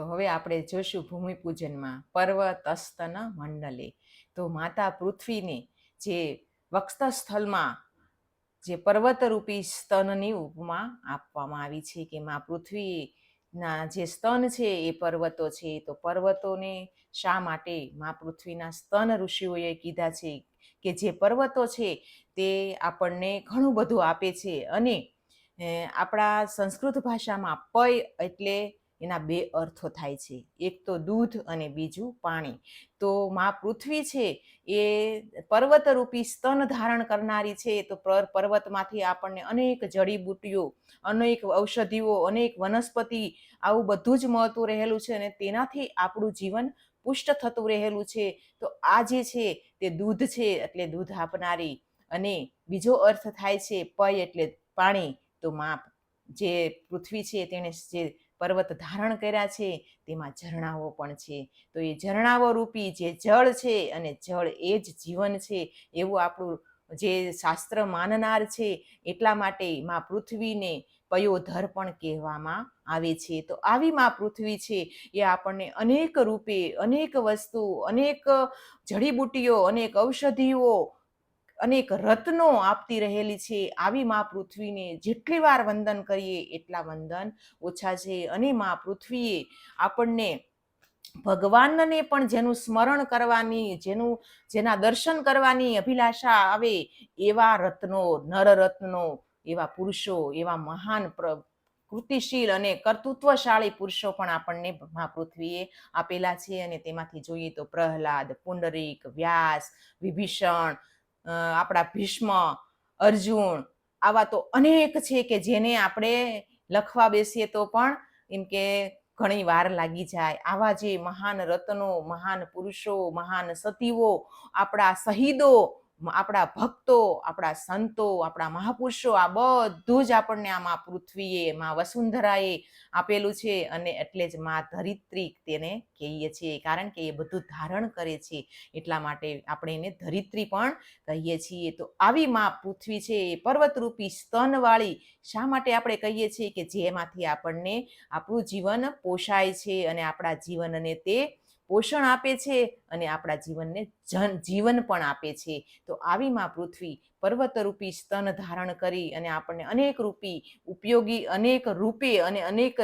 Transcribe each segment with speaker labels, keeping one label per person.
Speaker 1: તો હવે આપણે જોશું ભૂમિપૂજનમાં પર્વત, અસ્તન, મંડલે. તો માતા પૃથ્વીને જે વક્ષસ્થળમાં જે પર્વતરૂપી સ્તનની ઉપમા આપવામાં આવી છે કે માં પૃથ્વીના જે સ્તન છે એ પર્વતો છે, તો પર્વતોને શા માટે માં પૃથ્વીના સ્તન ઋષિઓએ કીધા છે કે જે પર્વતો છે તે આપણને ઘણું બધું આપે છે અને આપણા સંસ્કૃત ભાષામાં પય એટલે એના બે અર્થો થાય છે. એક તો દૂધ અને બીજું પાણી. તો મા પૃથ્વી છે એ પર્વતરૂપી સ્તન ધારણ કરનારી છે. તો પર પર્વતમાંથી આપણને અનેક જડીબુટ્ટીઓ, અનેક ઔષધિઓ, અનેક વનસ્પતિ આવું બધું જ મળતું રહેલું છે અને તેનાથી આપણું જીવન પુષ્ટ થતું રહેલું છે. તો આ જે છે તે દૂધ છે એટલે દૂધ આપનારી. અને બીજો અર્થ થાય છે પય એટલે પાણી. તો મા જે પૃથ્વી છે તેણે જે પર્વત ધારણ કર્યા છે, તેમાં ઝરણાઓ પણ છે. તો એ ઝરણાઓ રૂપી જે જળ છે અને જળ એ જ જીવન છે, એવું આપણું જે શાસ્ત્ર માનનાર છે, એટલા માટે માં પૃથ્વીને પયોધર પણ કહેવામાં આવે છે. તો આવી માં પૃથ્વી છે, એ આપણને અનેક રૂપે અનેક વસ્તુ, અનેક જડીબુટ્ટીઓ, અનેક ઔષધિઓ અનેક રત્નો આપતી રહેલી છે. આવી મા પૃથ્વીને જેટલી વાર વંદન કરીએ એટલા વંદન ઓછા છે. અને મા પૃથ્વીએ આપણને ભગવાનને પણ જેનું સ્મરણ કરવાની, જેનું, જેના દર્શન કરવાની અભિલાષા આવે એવા રત્નો, નરરત્નો, એવા પુરુષો, એવા મહાન કૃતિશીલ અને કર્તૃત્વશાળી પુરુષો પણ આપણને મા પૃથ્વીએ આપેલા છે. અને તેમાંથી જોઈએ તો પ્રહલાદ, પુંડરીક, વ્યાસ, વિભીષણ આપણા ભીષ્મ, અર્જુન આવા તો અનેક છે કે જેને આપણે લખવા બેસીએ તો પણ એમ કે ઘણી વાર લાગી જાય. આવા જે મહાન રત્નો, મહાન પુરુષો, મહાન સતીઓ, આપણા શહીદો આપણા ભક્તો, આપણા સંતો, આપણા મહાપુરુષો, આ બધું જ આપણને આમાં પૃથ્વીએ, માં વસુંધરાએ આપેલું છે અને એટલે જ માં ધરિત્રી તેને કહીએ છીએ. કારણ કે એ બધું ધારણ કરે છે, એટલા માટે આપણે એને ધરિત્રી પણ કહીએ છીએ. તો આવી માં પૃથ્વી છે, એ પર્વતરૂપી સ્તનવાળી શા માટે આપણે કહીએ છીએ કે જેમાંથી આપણને આપણું જીવન પોષાય છે અને આપણા જીવનને તે પોષણ આપે છે અને આપણા જીવનને જન જીવન પણ આપે છે. તો આવી માં પૃથ્વી પર્વતરૂપી સ્તન ધારણ કરી અને આપણને અનેક રૂપી ઉપયોગી, અનેક રૂપે અને અનેક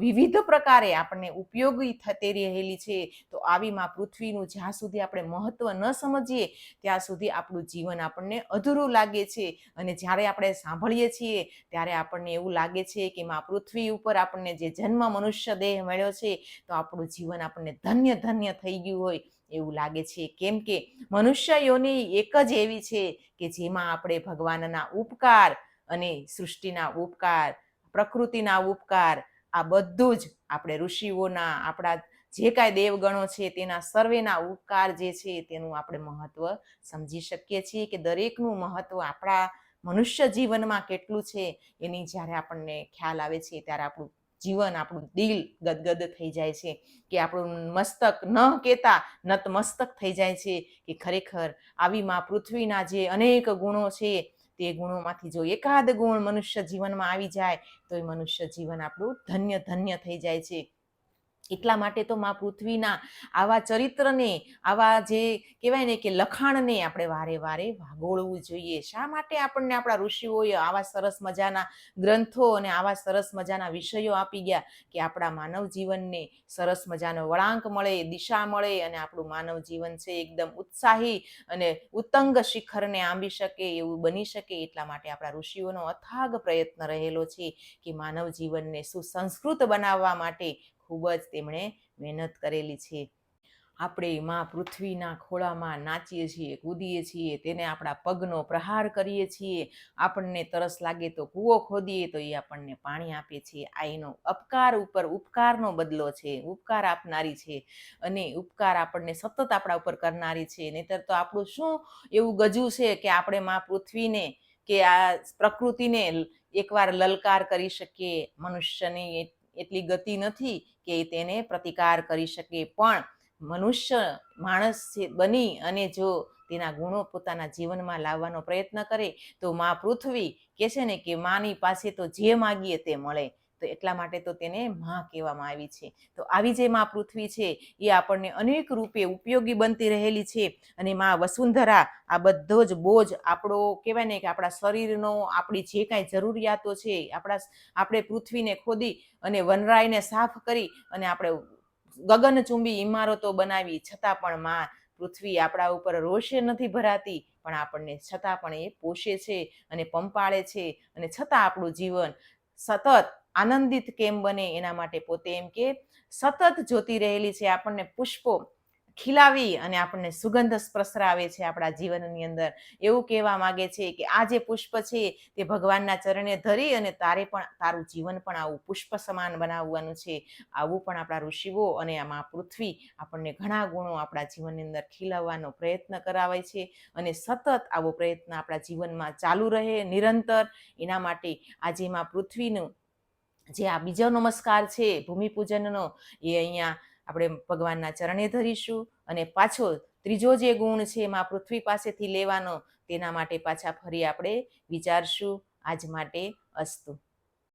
Speaker 1: વિવિધ પ્રકારે આપણને ઉપયોગી થતી રહેલી છે. તો આવી માં પૃથ્વીનું જ્યાં સુધી આપણે મહત્વ ન સમજીએ, ત્યાં સુધી આપણું જીવન આપણને અધૂરું લાગે છે. અને જ્યારે આપણે સાંભળીએ છીએ, ત્યારે આપણને એવું લાગે છે કે માં પૃથ્વી ઉપર આપણને જે જન્મ મનુષ્ય દેહ મળ્યો છે, તો આપણું જીવન આપણને ધન્ય ધન્ય થઈ ગયું હોય. એવું લાગે છે. કેમ કે મનુષ્ય યોની એક જ એવી છે કે જેમાં આપણે ભગવાનના ઉપકાર અને સૃષ્ટિના ઉપકાર, પ્રકૃતિના ઉપકાર, આ બધું જ આપણે ઋષિઓના, આપણા જે કાંઈ દેવગણો છે તેના સર્વેના ઉપકાર જે છે તેનું આપણે મહત્વ સમજી શકીએ છીએ કે દરેકનું મહત્વ આપણા મનુષ્ય જીવનમાં કેટલું છે એની જ્યારે આપણને ખ્યાલ આવે છે ત્યારે આપણું જીવન આપણું દિલ ગદગદ થઈ જાય છે, કે આપણું મસ્તક ન કહેતા નતમસ્તક થઈ જાય છે, કે ખરેખર આવી માં પૃથ્વીના જે અનેક ગુણો છે, તે ગુણોમાંથી જો એકાદ ગુણ મનુષ્ય જીવનમાં આવી જાય તો એ મનુષ્ય જીવન આપણું ધન્ય ધન્ય થઈ જાય છે. એટલા માટે તો મા પૃથ્વીના આવા ચરિત્રને, આવા જે કહેવાય ને કે લખાણને આપણે વારે વારે વાગોળવું જોઈએ. શા માટે આપણને આપણા ઋષિઓએ આવા સરસ મજાના ગ્રંથો અને આવા સરસ મજાના વિષયો આપી ગયા કે આપણા માનવ જીવનને સરસ મજાનો વળાંક મળે, દિશા મળે અને આપણું માનવ જીવન છે એકદમ ઉત્સાહી અને ઉત્તંગ શિખરને આંબી શકે એવું બની શકે એટલા માટે આપણા ઋષિઓનો અથાગ પ્રયત્ન રહેલો છે કે માનવ જીવનને સુસંસ્કૃત બનાવવા માટે ખૂબ જ તેમણે મહેનત કરેલી છે. આપણે માં પૃથ્વીના ખોળામાં નાચીએ છીએ, કૂદીએ છીએ, તેને આપણા પગનો પ્રહાર કરીએ છીએ. આપણને તરસ લાગે તો કૂવો ખોદીએ તો એ આપણને પાણી આપે છે. આ એનો અપકાર ઉપર ઉપકારનો બદલો છે. ઉપકાર આપનારી છે અને ઉપકાર આપણને સતત આપણા ઉપર કરનારી છે. નહીતર તો આપણું શું એવું ગજું છે કે આપણે માં પૃથ્વીને કે આ પ્રકૃતિને એકવાર લલકાર કરી શકીએ. મનુષ્યની એટલી ગતિ નથી કે તેને પ્રતિકાર કરી શકે. પણ મનુષ્ય માણસ બની અને જો તેના ગુણો પોતાના જીવનમાં લાવવાનો પ્રયત્ન કરે તો મા પૃથ્વી કહે છે ને કે માની પાસે તો જે માગીએ તે મળે. તો એટલા માટે તો તેને મા કહેવામાં આવી છે. તો આવી જે મા પૃથ્વી છે, એ આપણને અનેક રૂપે ઉપયોગી બનતી રહેલી છે અને મા વસુંધરા આ બધો જ બોજ આપણો કહેવાય ને કે આપણા શરીરનો, આપણી જે કાંઈ જરૂરિયાતો છે, આપણા આપણે પૃથ્વીને ખોદી અને વનરાયને સાફ કરી અને આપણે ગગનચુંબી ઇમારતો બનાવી. છતાં પણ માં પૃથ્વી આપણા ઉપર રોષે નથી ભરાતી, પણ આપણને છતાં પણ એ પોષે છે અને પંપાળે છે અને છતાં આપણું જીવન સતત આનંદિત કેમ બને એના માટે પોતે એમ કે સતત જોતી રહેલી છે આપણને પુષ્પો ખીલાવી અને આપણને સુગંધ પ્રસરાવે છે આપણા જીવનની અંદર. એવું કહેવા માગે છે કે આ જે પુષ્પ છે તે ભગવાનના ચરણે ધરી અને તારે પણ તારું જીવન પણ આવું પુષ્પ સમાન બનાવવાનું છે. આવું પણ આપણા ઋષિઓ અને આમાં પૃથ્વી આપણને ઘણા ગુણો આપણા જીવનની અંદર ખીલાવવાનો પ્રયત્ન કરાવે છે અને સતત આવો પ્રયત્ન આપણા જીવનમાં ચાલુ રહે, નિરંતર. એના માટે આજે એમાં પૃથ્વીનું જે આ બીજો નમસ્કાર છે, ભૂમિપૂજનનો, એ અહીંયા આપણે ભગવાનના ચરણે ધરીશું અને પાછો ત્રીજો જે ગુણ છે એમાં પૃથ્વી પાસેથી લેવાનો, તેના માટે પાછા ફરી આપણે વિચારશું. આજ માટે અસ્તુ.